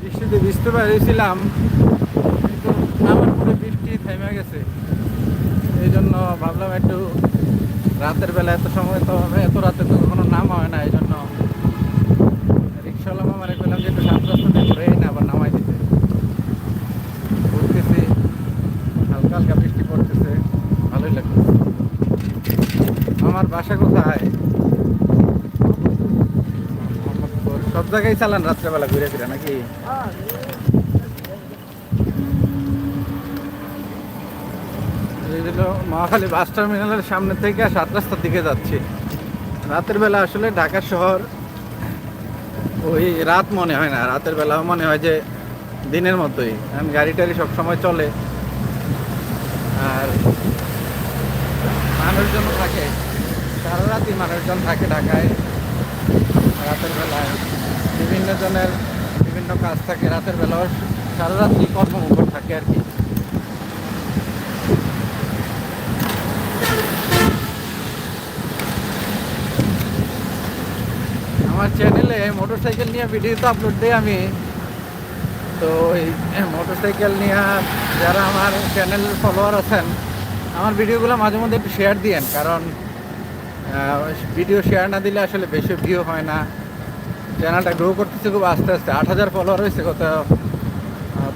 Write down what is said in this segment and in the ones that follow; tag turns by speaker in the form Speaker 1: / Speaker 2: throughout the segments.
Speaker 1: বৃষ্টিতে ভিজতে পেরেছিলাম কিন্তু আমার পুরো বৃষ্টি থেমে গেছে। এই জন্য ভাবলাম একটু রাতের বেলা এত সময় তো হবে, এত রাতে তো কখনো নাম হয় না, এই জন্য রিক্সাওয়ালা মামারে বললাম যে একটু সাত রাস্তাতে ঘুরে না, আবার নামাই দিতে। ঘুরতেছি হালকা হালকা বৃষ্টি পড়তেছে, ভালোই লাগতেছে। আমার বাসা কোথায়। সব জায়গায় চালান, রাত্রেবেলা ঘুরে ফিরে, নাকি? মহাখালী বাস টার্মিনালের সামনে থেকে সাত রাস্তার দিকে যাচ্ছি। রাতের বেলা আসলে ঢাকা শহর ওই রাত মনে হয় না, রাতের বেলাও মনে হয় যে দিনের মতোই, কারণ গাড়ি টাড়ি সবসময় চলে। আর মানুষজন থাকে, সারা রাতই মানুষজন থাকে ঢাকায়। রাতের বেলায় বিভিন্ন জনের বিভিন্ন কাজ থাকে রাতের বেলাও সারা রাত্রি কর্মমুখর থাকে আর কি। আমার চ্যানেলে মোটরসাইকেল নিয়ে ভিডিও তো আপলোড দিই আমি। তো এই মোটরসাইকেল নিয়ে যারা আমার চ্যানেলের ফলোয়ার আছেন, আমার ভিডিওগুলো মাঝে মধ্যে একটু শেয়ার দিয়েন, কারণ ভিডিও শেয়ার না দিলে আসলে বেশি ভিউ হয় না। চ্যানেলটা গ্রো করতেছে খুব আস্তে আস্তে। আট হাজার ফলোয়ার হয়েছে গত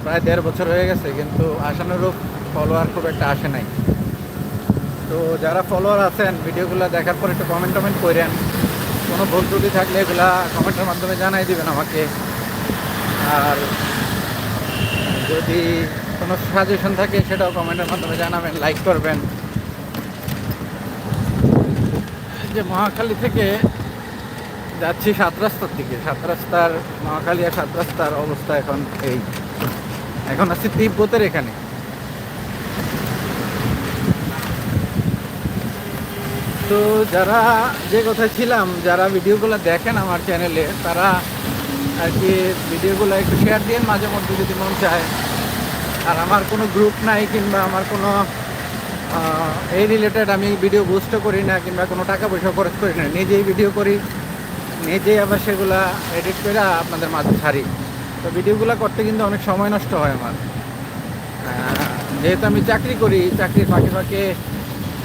Speaker 1: প্রায় দেড় বছর হয়ে গেছে, কিন্তু আসানোরূপ ফলোয়ার খুব একটা আসে নাই। তো যারা ফলোয়ার আছেন, ভিডিওগুলো দেখার পর একটু কমেন্ট টমেন্ট করেন। কোনো ভুল ত্রুটি থাকলে এগুলা কমেন্টের মাধ্যমে জানাই দিবেন আমাকে। আর যদি কোনো সাজেশন থাকে, সেটাও কমেন্টের মাধ্যমে জানাবেন লাইক করবেন। যে মহাখালী থেকে যাচ্ছি সাত রাস্তার দিকে। সাত রাস্তার মহাখালী আর সাত রাস্তার অবস্থা এখন এই। এখন আছি তিব্বতের এখানে। তো যারা যে কথায় ছিলাম, যারা ভিডিওগুলো দেখেন আমার চ্যানেলে তারা আর কি ভিডিওগুলো একটু শেয়ার দিয়ে মাঝে মধ্যে যদি মন চায়। আর আমার কোনো গ্রুপ নাই কিংবা আমার কোনো এই রিলেটেড আমি ভিডিও বুস্টও করি না কিংবা কোনো টাকা পয়সা খরচ করি না, নিজেই ভিডিও করি। নিজেই আবার সেগুলা এডিট করে আপনাদের মাঝে ছাড়ি। তো ভিডিওগুলো করতে কিন্তু অনেক সময় নষ্ট হয় আমার। যেহেতু আমি চাকরি করি, চাকরির ফাঁকে ফাঁকে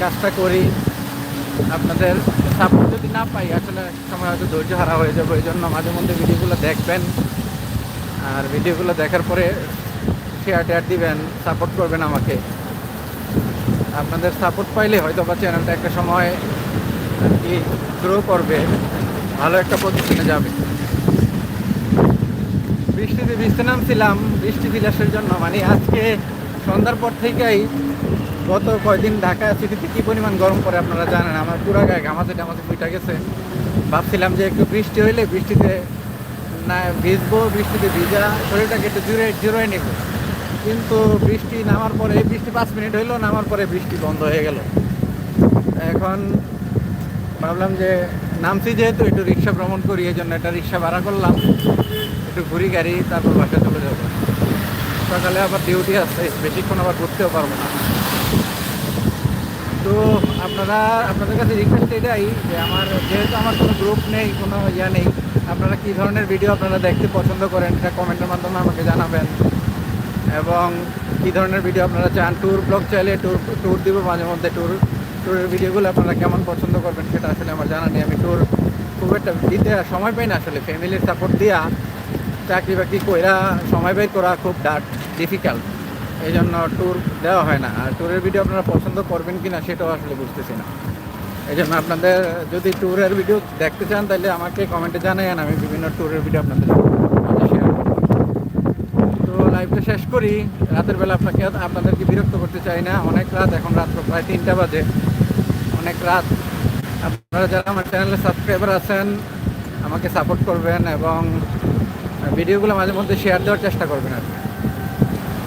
Speaker 1: কাজটা করি, আপনাদের সাপোর্ট যদি না পাই, আসলে সময় হয়তো ধৈর্য হারা হয়ে যাবে, এই জন্য মাঝে মধ্যে ভিডিওগুলো দেখবেন। আর ভিডিওগুলো দেখার পরে শেয়ার টেয়ার দিবেন সাপোর্ট করবেন আমাকে। আপনাদের সাপোর্ট পাইলে হয়তো বা চ্যানেলটা একটা সময় আর কি গ্রো করবে। ভালো একটা পজিশনে যাবে। বৃষ্টিতে ভিজতে নামছিলাম, বৃষ্টি বিলাসের জন্য। মানে আজকে সন্ধ্যার পর থেকেই গত কয়দিন ঢাকা সিটিতে কী পরিমাণ গরম পড়ে আপনারা জানেন? আমার পুরা গায়ে ঘামাতে টামাতে ফুইটা গেছে। ভাবছিলাম যে একটু বৃষ্টি হইলে বৃষ্টিতে না ভিজবো, বৃষ্টিতে ভিজা, শরীরটাকে একটু জুড়ে জুড়ে নেব। কিন্তু বৃষ্টি নামার পরে বৃষ্টি পাঁচ মিনিট হইল, নামার পরে বৃষ্টি বন্ধ হয়ে গেল। এখন ভাবলাম যে নামছি যেহেতু, একটু রিক্সা ভ্রমণ করি, এই জন্য একটা রিক্সা ভাড়া করলাম। একটু ঘুরি গাড়ি, তারপর বাসায় চলে যাব। সকালে আবার ডিউটি আছে, বেশিক্ষণ আবার ঘুরতেও পারব না। তো আপনারা, আপনাদের কাছে রিকোয়েস্ট এটাই যে আমার, যেহেতু আমার কোনো গ্রুপ নেই, কোনো ইয়া নেই, আপনারা কী ধরনের ভিডিও আপনারা দেখতে পছন্দ করেন এটা কমেন্টের মাধ্যমে আমাকে জানাবেন। এবং কী ধরনের ভিডিও আপনারা চান ট্যুর ব্লগ চাইলে ট্যুর ট্যুর দিব মাঝে মধ্যে ট্যুর ট্যুরের ভিডিওগুলো আপনারা কেমন পছন্দ করবেন সেটা আসলে আমার জানা নেই। আমি ট্যুর খুব একটা দিতে সময় পাই না আসলে। ফ্যামিলির সাপোর্ট দেওয়া চাকরি বাকরি কইরা সময় বের করা খুব ডাট ডিফিকাল্ট এই জন্য ট্যুর দেওয়া হয় না। আর ট্যুরের ভিডিও আপনারা পছন্দ করবেন কি না সেটাও আসলে বুঝতেছি না। এই জন্য আপনাদের যদি ট্যুরের ভিডিও দেখতে চান, তাহলে আমাকে কমেন্টে জানাইন আমি বিভিন্ন ট্যুরের ভিডিও আপনাদের তো শেষ করি। রাতের বেলা আপনাকে, আপনাদেরকে বিরক্ত করতে চাই না। অনেক রাত, এখন রাত প্রায় তিনটা বাজে। অনেক রাত। আপনারা যারা আমার চ্যানেলে সাবস্ক্রাইবার আছেন, আমাকে সাপোর্ট করবেন এবং ভিডিওগুলো মাঝে মধ্যে শেয়ার দেওয়ার চেষ্টা করবেন আর।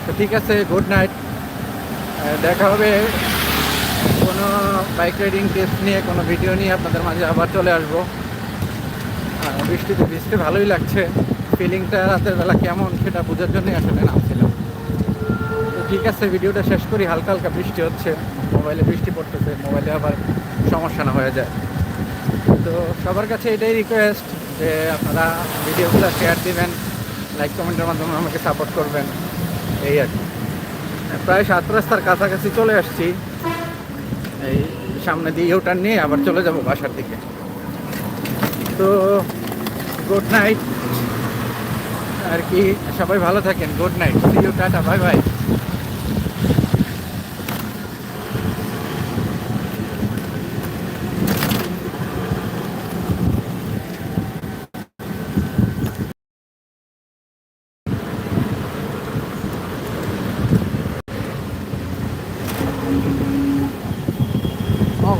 Speaker 1: তো ঠিক আছে গুড নাইট দেখা হবে। কোনো বাইক রাইডিং টেস্ট নিয়ে, কোনো ভিডিও নিয়ে আপনাদের মাঝে আবার চলে আসব। বৃষ্টিতে বৃষ্টি ভালোই লাগছে। ফিলিংটা রাতের বেলা কেমন সেটা বোঝার জন্যই আসলে নামছিলাম। তো ঠিক আছে ভিডিওটা শেষ করি। হালকা হালকা বৃষ্টি হচ্ছে। মোবাইলে বৃষ্টি পড়তেছে, মোবাইলে আবার সমস্যা না হয়ে যায়। তো সবার কাছে এটাই রিকোয়েস্ট যে আপনারা ভিডিওগুলো শেয়ার দিবেন লাইক কমেন্টের মাধ্যমে আমাকে সাপোর্ট করবেন, এই আর কি। প্রায় সাত রাস্তার কাছাকাছি চলে আসছি, এই সামনে দিয়ে ইউটার নিয়ে আবার চলে যাব বাসার দিকে। তো গুড নাইট আর কি, সবাই ভালো থাকেন। Good night you tata bye bye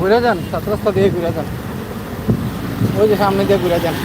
Speaker 1: ঘুরে যান সাত রাস্তা দিয়ে ঘুরে যান। ওই যে সামনে দিয়ে ঘুরে যান।